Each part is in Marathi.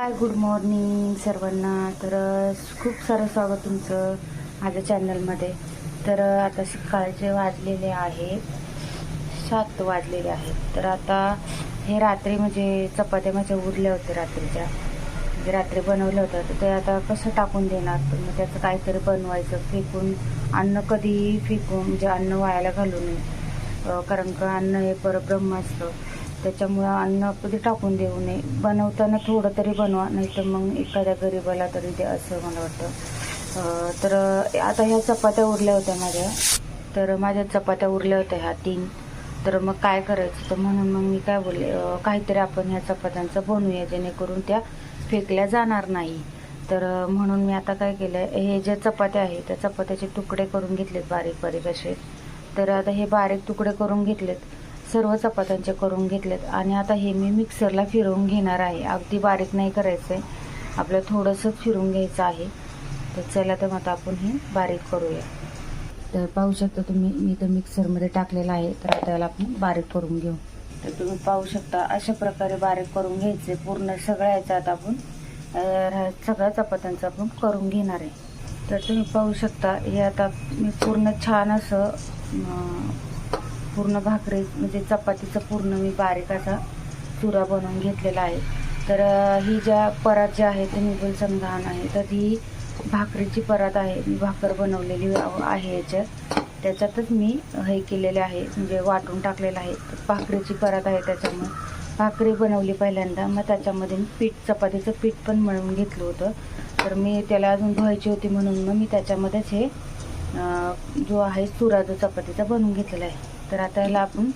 आय गुड मॉर्निंग सर्वांना. तर खूप सारं स्वागत तुमचं माझ्या चॅनलमध्ये तर आता सकाळचे वाजलेले आहेत सात वाजलेले आहेत. तर आता हे रात्री म्हणजे चपात्या माझ्या उरल्या होत्या रात्रीच्या. म्हणजे रात्री बनवलं होतं तर ते आता कसं टाकून देणार? तर मग त्याचं काहीतरी बनवायचं. फेकून अन्न कधीही फेकून म्हणजे अन्न वायाला घालू नये. कारण का अन्न हे परब्रह्म असतं. त्याच्यामुळं अन्न कधी टाकून देऊ नये. बनवताना थोडं तरी बनवा नाही तर मग एखाद्या गरीबाला तरी ते असं मला वाटतं. तर आता ह्या चपात्या उरल्या होत्या माझ्या. तर माझ्या चपात्या उरल्या होत्या ह्या तीन. तर मग काय करायचं? तर म्हणून मग मी काय बोलले काहीतरी आपण ह्या चपात्यांचं बनवूया जेणेकरून त्या फेकल्या जाणार नाही. तर म्हणून मी आता काय केलं हे ज्या चपात्या आहेत त्या चपात्याचे तुकडे करून घेतलेत बारीक बारीक असे. तर आता हे बारीक तुकडे करून घेतलेत. सर्व चपात्यांचे करून घेतलेत. आणि आता हे मी मिक्सरला फिरवून घेणार आहे. अगदी बारीक नाही करायचं आहे आपलं थोडंसं फिरून घ्यायचं आहे. तर चला तर मग आता आपण हे बारीक करूया. तर पाहू शकता तुम्ही मी तर मिक्सरमध्ये टाकलेलं आहे. तर आता याला आपण बारीक करून घेऊ. तर तुम्ही पाहू शकता अशा प्रकारे बारीक करून घ्यायचे पूर्ण सगळ्या याच्यात आपण सगळ्या चपात्यांचं आपण करून घेणार आहे. तर तुम्ही पाहू शकता हे आता मी पूर्ण छान असं पूर्ण भाकरी म्हणजे चपातीचं पूर्ण मी बारीक असा चुरा बनवून घेतलेला आहे. तर ही ज्या परात जी आहे ते मुघल संघान आहे तर ही भाकरीची परात आहे. मी भाकर बनवलेली आहे याच्यात. त्याच्यातच मी हे केलेले आहे म्हणजे वाटून टाकलेलं आहे. भाकरीची परात आहे त्याच्यामुळे. भाकरी बनवली पहिल्यांदा मग त्याच्यामध्ये मी पीठ चपातीचं पीठ पण मळून घेतलं होतं. तर मी त्याला अजून धुवायची होती म्हणून मग मी त्याच्यामध्येच हे जो आहे चुरा जो चपातीचा बनवून घेतलेला आहे. तर आता याला आपण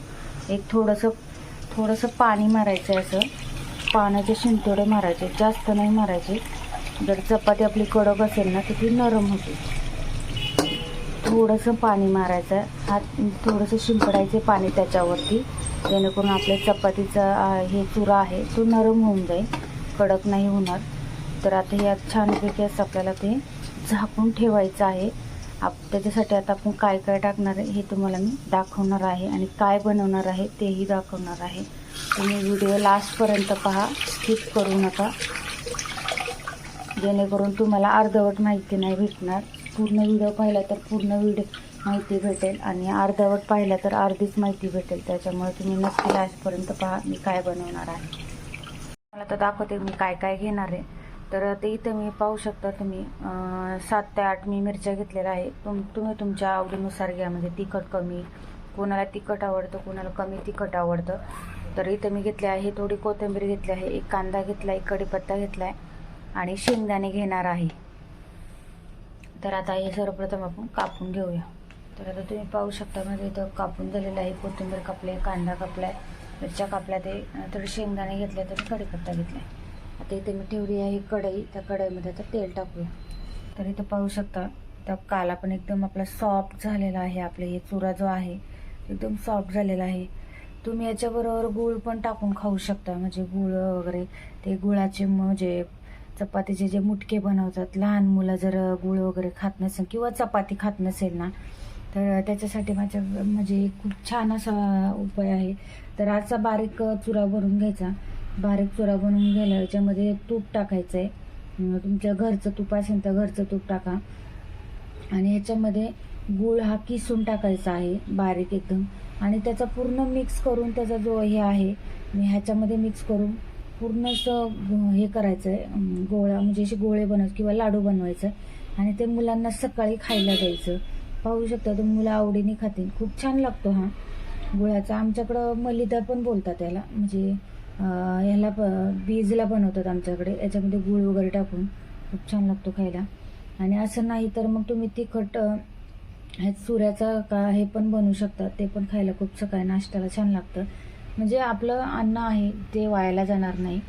एक थोडंसं थोडंसं पाणी मारायचं आहे असं. पाण्याचे शिंतोडे मारायचे जास्त नाही मारायचे. जर चपाती आपली कडक असेल ना तर ती नरम होते. थोडंसं पाणी मारायचं हात थोडंसं शिंपडायचे पाणी त्याच्यावरती. जेणेकरून आपल्या चपातीचा हे चुरा आहे तो नरम होऊन जाईल. कडक नाही होणार. तर आता यात छानपैकी असं आपल्याला ते झाकून ठेवायचं आहे. आप त्याच्यासाठी आता आपण काय काय टाकणार आहे हे तुम्हाला मी दाखवणार आहे आणि काय बनवणार आहे तेही दाखवणार आहे. तुम्ही व्हिडिओ लास्टपर्यंत पहा. स्किप करू नका. जेणेकरून तुम्हाला अर्धवट माहिती नाही भेटणार. पूर्ण व्हिडिओ पाहिला तर पूर्ण व्हिडिओ माहिती भेटेल आणि अर्धवट पाहिला तर अर्धीच माहिती भेटेल. त्याच्यामुळे तुम्ही नक्की लास्टपर्यंत पहा मी काय बनवणार आहे. मला तर दाखवते मी काय काय घेणार आहे. तर ते इथं मी पाहू शकता तुम्ही सात ते आठ मी मिरच्या घेतलेल्या आहे तुम तुम्ही तुमच्या आवडीनुसार घ्या. म्हणजे तिखट कमी कोणाला तिखट आवडतं कोणाला कमी तिखट आवडतं. तर इथं मी घेतले आहे थोडी कोथिंबीर घेतली आहे एक कांदा घेतला एक कढीपत्ता घेतला आहे आणि शेंगदाणे घेणार आहे. तर आता हे सर्वप्रथम आपण कापून घेऊया. तर आता तुम्ही पाहू शकता म्हणजे इथं कापून झालेलं आहे. कोथिंबीर कापले कांदा कापला आहे मिरच्या कापल्या ते तर शेंगदाणे घेतले तर कढीपत्ता आहे आता इथे मी ठेवली आहे कढई. त्या कढईमध्ये आता तेल टाकूया. तर इथं पाहू शकता त्या काला पण एकदम आपला सॉफ्ट झालेला आहे आपले. हे चुरा जो आहे एकदम सॉफ्ट झालेला आहे. तुम्ही याच्याबरोबर गूळ पण टाकून खाऊ शकता. म्हणजे गुळ वगैरे ते गुळाचे म्हणजे चपातीचे जे मुटके बनवतात. लहान मुलं जर गुळ वगैरे खात नसेल किंवा चपाती खात नसेल ना तर त्याच्यासाठी माझ्या म्हणजे खूप छान असा उपाय आहे. तर आजचा बारीक चुरा भरून घ्यायचा. बारीक चुरा बनवून घ्यायला याच्यामध्ये तूप टाकायचं आहे तुमच्या घरचं तूप असेल तर घरचं तूप टाका. आणि याच्यामध्ये गूळ हा किसून टाकायचा आहे बारीक एकदम. आणि त्याचा पूर्ण मिक्स करून त्याचा जो हे आहे मी ह्याच्यामध्ये मिक्स करून पूर्ण असं हे करायचं आहे गोळा म्हणजे असे गोळे बनवायचे किंवा लाडू बनवायचं. आणि ते मुलांना सकाळी खायला द्यायचं. पाहू शकता तर मुलं आवडीने खातील. खूप छान लागतो हा गुळाचा. आमच्याकडं मलिदा पण बोलतात त्याला म्हणजे ह्याला प बीजला बनवतात आमच्याकडे. याच्यामध्ये गूळ वगैरे टाकून खूप छान लागतो खायला. आणि असं नाही तर मग तुम्ही तिखट अं, ह्या सुऱ्याचा का हे पण बनवू शकता. ते पण खायला खूप सकाळी नाश्त्याला छान लागतं. म्हणजे आपलं अन्न आहे ते वायाला जाणार नाही.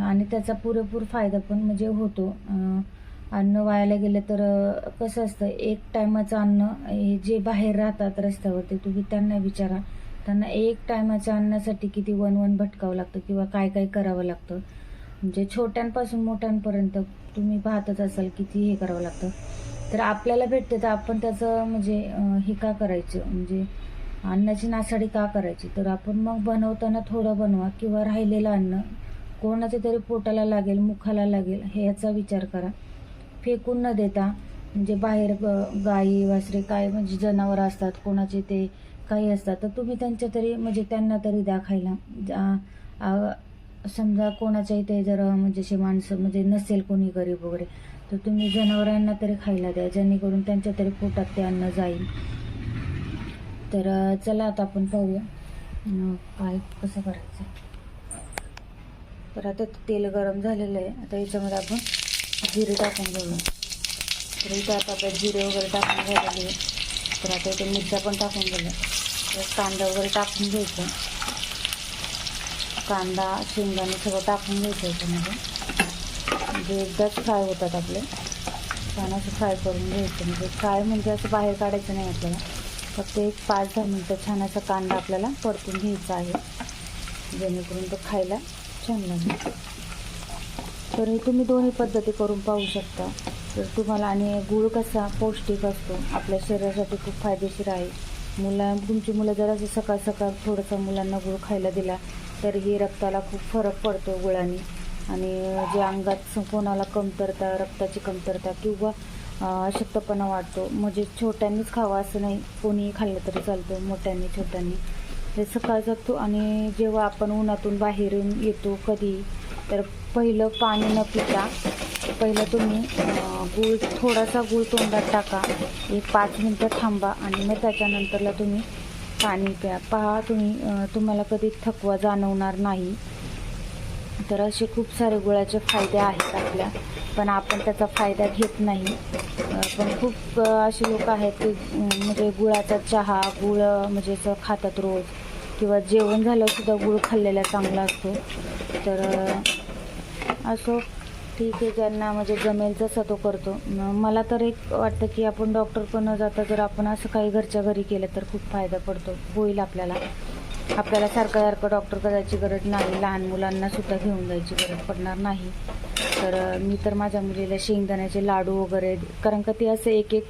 आणि त्याचा पुरेपूर फायदा पण म्हणजे होतो. अन्न वायाला गेलं तर कसं असतं एक टायमाचं अन्न हे जे बाहेर राहतात रस्त्यावरती तुम्ही त्यांना विचारा. त्यांना एक टायमाच्या अन्नासाठी किती वन वन भटकावं लागतं किंवा काय काय करावं लागतं. म्हणजे छोट्यांपासून मोठ्यांपर्यंत तुम्ही पाहतच असाल किती हे करावं लागतं. तर आपल्याला भेटते तर आपण त्याचं म्हणजे हे का करायचं? म्हणजे अन्नाची नासाडी का करायची? तर आपण मग बनवताना थोडं बनवा किंवा राहिलेलं अन्न कोणाच्या तरी पोटाला लागेल मुखाला लागेल हे याचा विचार करा. फेकून न देता म्हणजे बाहेर गाई वासरे काय म्हणजे जनावरं असतात कोणाचे ते काही असतात तर तुम्ही त्यांच्या तरी म्हणजे त्यांना तरी द्या खायला समजा कोणाच्या इथे जर म्हणजे असे माणसं म्हणजे नसेल कोणी गरीब वगैरे तर तुम्ही जनावरांना तरी खायला द्या जेणेकरून त्यांच्या तरी पोटात ते अन्न जाईल. तर चला आता आपण पाहूया. काय कसं करायचं? तर आता तेल गरम झालेलं आहे. आता याच्यामध्ये आपण जिरे टाकून घेऊया. तर इथं आता आपल्या जिरे वगैरे टाकून झालेले आहे तर आता इथे मिरच्या पण टाकून गेल्या कांदा वगैरे टाकून घ्यायचं. कांदा शेंगदाणे सगळं टाकून घ्यायचं याच्यामध्ये. म्हणजे एकदाच फ्राय होतात आपले. छान असं फ्राय करून घ्यायचं. म्हणजे फ्राय म्हणजे असं बाहेर काढायचं नाही आपल्याला. फक्त एक पाच दहा मिनटं छान असा कांदा आपल्याला परतून घ्यायचा आहे. जेणेकरून तो खायला छान लागेल. तर हे तुम्ही दोन्ही पद्धती करून पाहू शकता. तर तुम्हाला आणि गूळ कसा पौष्टिक असतो? आपल्या शरीरासाठी खूप फायदेशीर आहे. मुला तुमची मुलं जर असं सकाळ सकाळ थोडंसं मुलांना गूळ खायला दिला तर हे रक्ताला खूप फरक पडतो गुळाने. आणि जे अंगात कोणाला कमतरता रक्ताची कमतरता किंवा अशक्तपणा वाटतो म्हणजे छोट्यांनीच खावा असं नाही. कोणीही खाल्लं तरी चालतं मोठ्यांनी छोट्यांनी. हे सकाळ जातो आणि जेव्हा आपण उन्हातून बाहेरून येतो कधी तर पहिलं पाणी न पिता पहिलं तुम्ही गूळ थोडासा गूळ तोंडात टाका. एक पाच मिनटं थांबा आणि मग त्याच्यानंतरला तुम्ही पाणी प्या. पहा तुम्ही तुम्हाला कधी थकवा जाणवणार नाही. तर असे खूप सारे गुळाचे फायदे आहेत आपल्या पण आपण त्याचा फायदा घेत नाही. पण खूप असे लोक आहेत की म्हणजे गुळाचा चहा गुळ म्हणजे असं खातात रोज. किंवा जेवण झालं सुद्धा गुळ खाल्लेला चांगला असतो. तर असं ठीक आहे ज्यांना म्हणजे जमेल तसा तो करतो. मला तर एक वाटतं की आपण डॉक्टर पण न जाता जर आपण असं काही घरच्या घरी केलं तर खूप फायदा पडतो होईल आपल्याला. आपल्याला सारखं सारखं डॉक्टर जायची गरज नाही लहान मुलांना सुद्धा घेऊन जायची गरज पडणार नाही. तर मी तर माझ्या मुलीला शेंगदाण्याचे लाडू वगैरे कारण का ते असं एक एक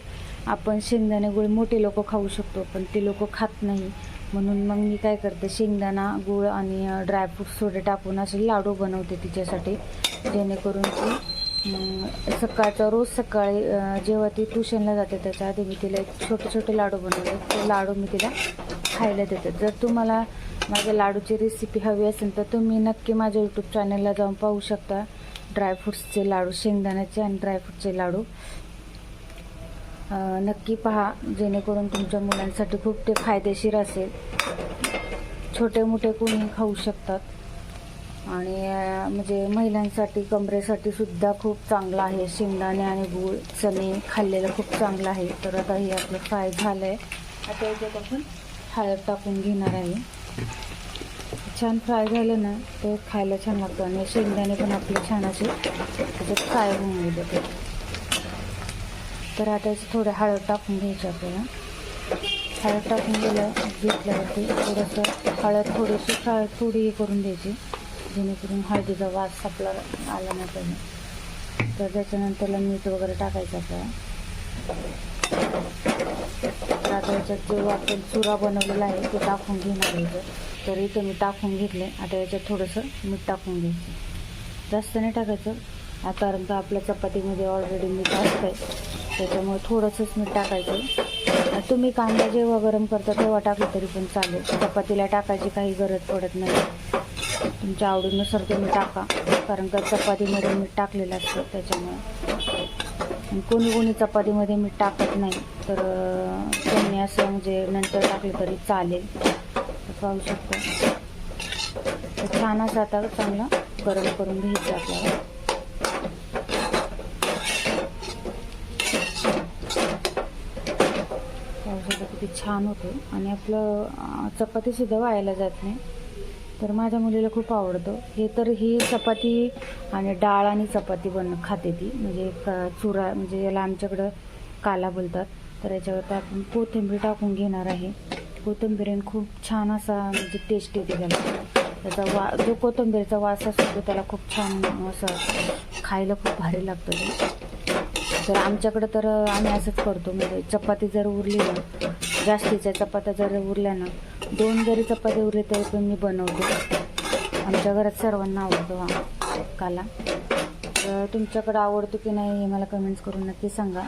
आपण शेंगदाणे गुळ मोठे लोक खाऊ शकतो पण ते लोक खात नाही. म्हणून मग मी काय करते शेंगदाणा गुळ आणि ड्रायफ्रूट्स थोडे टाकून असे लाडू बनवते तिच्यासाठी. जेणेकरून ती सकाळचा रोज सकाळी जेव्हा ती ट्युशनला जाते त्याच्या आधी मी तिला एक छोटे छोटे लाडू बनवले ते लाडू मी तिला खायला देते. जर तुम्हाला माझ्या लाडूची रेसिपी हवी असेल तर तुम्ही नक्की माझ्या यूट्यूब चॅनलला जाऊन पाहू शकता. ड्रायफ्रूट्सचे लाडू शेंगदाण्याचे आणि ड्रायफ्रूटचे लाडू. नक्की पहा जेणेकरून तुमच्या मुलांसाठी खूप ते फायदेशीर असेल. छोटे मोठे कोणी खाऊ शकतात. आणि म्हणजे महिलांसाठी कमरेसाठी सुद्धा खूप चांगलं आहे. शेंगदाणे आणि गूळ चणे खाल्लेलं खूप चांगलं आहे. तर आता हे आपलं फ्राय झालं आहे आता याच्यात आपण हळद टाकून घेणार आहे. छान फ्राय झालं ना ते खायला छान लागतं. आणि शेंगदाणे पण आपले छान असे त्याच्यात फ्राय होऊन गेले ते तर आता याचं थोडं हळद टाकून घ्यायची आपल्याला. हळद टाकून गेलं घेतल्यावरती थोडंसं हळद थोडीशी हळद थोडी हे करून द्यायची जेणेकरून हळदीचा वास आपला आला नाही पाहिजे. तर त्याच्यानंतरला मीठ वगैरे टाकायचं आपल्याला. आता याच्यात जो आपण चुरा बनवलेला आहे तो टाकून घेणार आहे तर इथं मी टाकून घेतले आता याच्यात थोडंसं मीठ टाकून घ्यायचं. जास्त नाही टाकायचं. कारण का आपल्या चपातीमध्ये ऑलरेडी मीठ असतं त्याच्यामुळे थोडंसंच मीठ टाकायचं. तुम्ही कांदा जेव्हा गरम करता तेव्हा टाकलं तरी पण चालेल. चपातीला टाकायची काही गरज पडत नाही. तुमच्या आवडीनुसार तुम्ही टाका. कारण का चपातीमध्ये मीठ टाकलेलं असतं त्याच्यामुळे. कोणी कोणी चपातीमध्ये मीठ टाकत नाही. तर त्यांनी असं म्हणजे नंतर टाकलं तरी चालेल. पाहू शकतो तर छान असं आता चांगलं गरम करून घ्यायचं आपल्याला पाहू शकतो किती छान होतो. आणि आपलं चपातीसुद्धा वायाला जात नाही. तर माझ्या मुलीला खूप आवडतं. हे तर ही चपाती आणि डाळ आणि चपाती बन खाते ती. म्हणजे का चुरा म्हणजे याला आमच्याकडं काला बोलतात. तर याच्यावर आपण कोथिंबीर टाकून घेणार आहे. कोथिंबीरीने खूप छान असा म्हणजे टेस्ट येते त्याला. त्याचा वा जो कोथिंबीरचा वास असतो तो त्याला खूप छान असं खायला खूप भारी लागतं ते. तर आमच्याकडं तर आम्ही असंच करतो. म्हणजे चपाती जर उरली ना जास्तीच्या चपात्या जर उरल्या ना दोन जरी चपाती उरले तरी पण मी बनवते. आमच्या घरात सर्वांना आवडतो हा काला. तर तुमच्याकडं आवडतो की नाही हे मला कमेंट्स करून नक्की सांगा.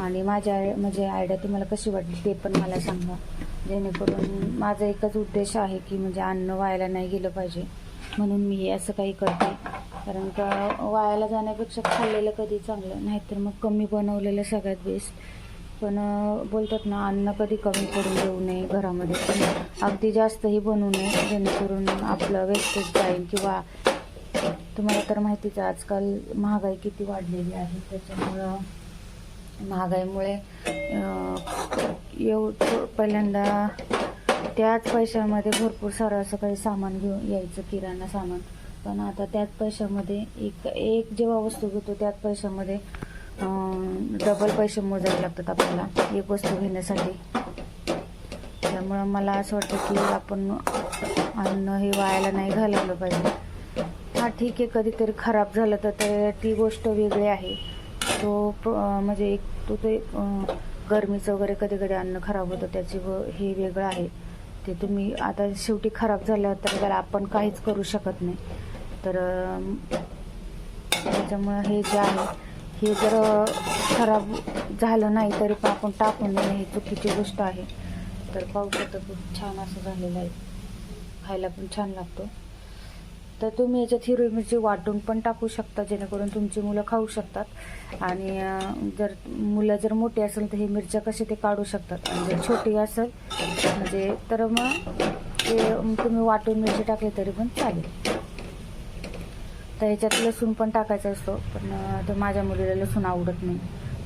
आणि माझ्या म्हणजे आयडिया तुम्हाला कशी वाटली ते पण मला सांगा. जेणेकरून माझा एकच उद्देश आहे की म्हणजे अन्न वायाला नाही गेलं पाहिजे. म्हणून मी हे असं काही करते. कारण का वायाला जाण्यापेक्षा खाल्लेलं कधी चांगलं नाहीतर मग कमी बनवलेलं सगळ्यात बेस्ट पण बोलतात ना अन्न कधी कमी करून देऊ नये घरामध्ये. पण अगदी जास्तही बनवू नये जेणेकरून आपलं वेस्टेज जाईल किंवा तुम्हाला तर माहितीच आहे आजकाल महागाई किती वाढलेली आहे. त्याच्यामुळं महागाईमुळे येऊ पहिल्यांदा त्याच पैशामध्ये भरपूर सारं असं काही सामान घेऊन यायचं किराणा सामान. पण आता त्याच पैशामध्ये एक एक जेव्हा वस्तू घेतो त्याच पैशामध्ये डबल पैसे मोजावे लागतात आपल्याला एक वस्तू घेण्यासाठी. त्यामुळं मला असं वाटतं की आपण अन्न हे वायाला नाही घालवलं पाहिजे. हा ठीक आहे कधीतरी खराब झालं तर ते ती गोष्ट वेगळी आहे. तो प- म्हणजे एक तो ते गरमीचं वगैरे कधी कधी अन्न खराब होतं त्याची व हे वेगळं आहे. ते तुम्ही आता शेवटी खराब झालं तर त्याला आपण काहीच करू शकत नाही. तर त्याच्यामुळं हे जे आहे हे जर खराब झालं नाही तरी पण आपण टाकून देणं ही चुकीची गोष्ट आहे. तर पाहू शकता खूप छान असं झालेलं आहे. खायला पण छान लागतो. तर तुम्ही याच्यात हिरवी मिरची वाटून पण टाकू शकता जेणेकरून तुमची मुलं खाऊ शकतात. आणि जर मुलं जर मोठी असेल तर हे मिरच्या कसे ते काढू शकतात. आणि जर छोटी असेल म्हणजे तर मग ते तुम्ही वाटून मिरची टाकली तरी पण चालेल. तर ह्याच्यात लसूण पण टाकायचा असतो पण तर माझ्या मुलीला लसूण आवडत नाही.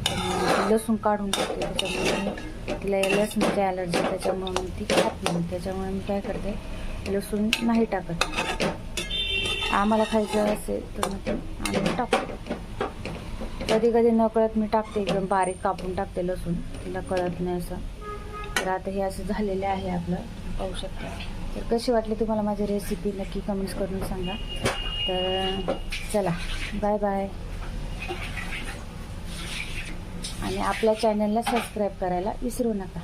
पण लसूण काढून टाकते. त्याच्यामुळे तिला या लसणाची ॲलर्जी त्याच्यामुळे मग ती खात नाही. त्याच्यामुळे मी काय करते लसूण नाही टाकत. आम्हाला खायचं असेल तर मग ते आम्ही टाकतो. कधी कधी न कळत मी टाकते एकदम बारीक कापून टाकते लसूण. तिला कळत नाही असं. तर आता हे असं झालेलं आहे आपलं. पाहू शकता. तर कशी वाटली तुम्हाला माझी रेसिपी नक्की कमेंट्स करून सांगा. तर चला बाय बाय आणि आपल्या चॅनलला सबस्क्राईब करायला विसरू नका.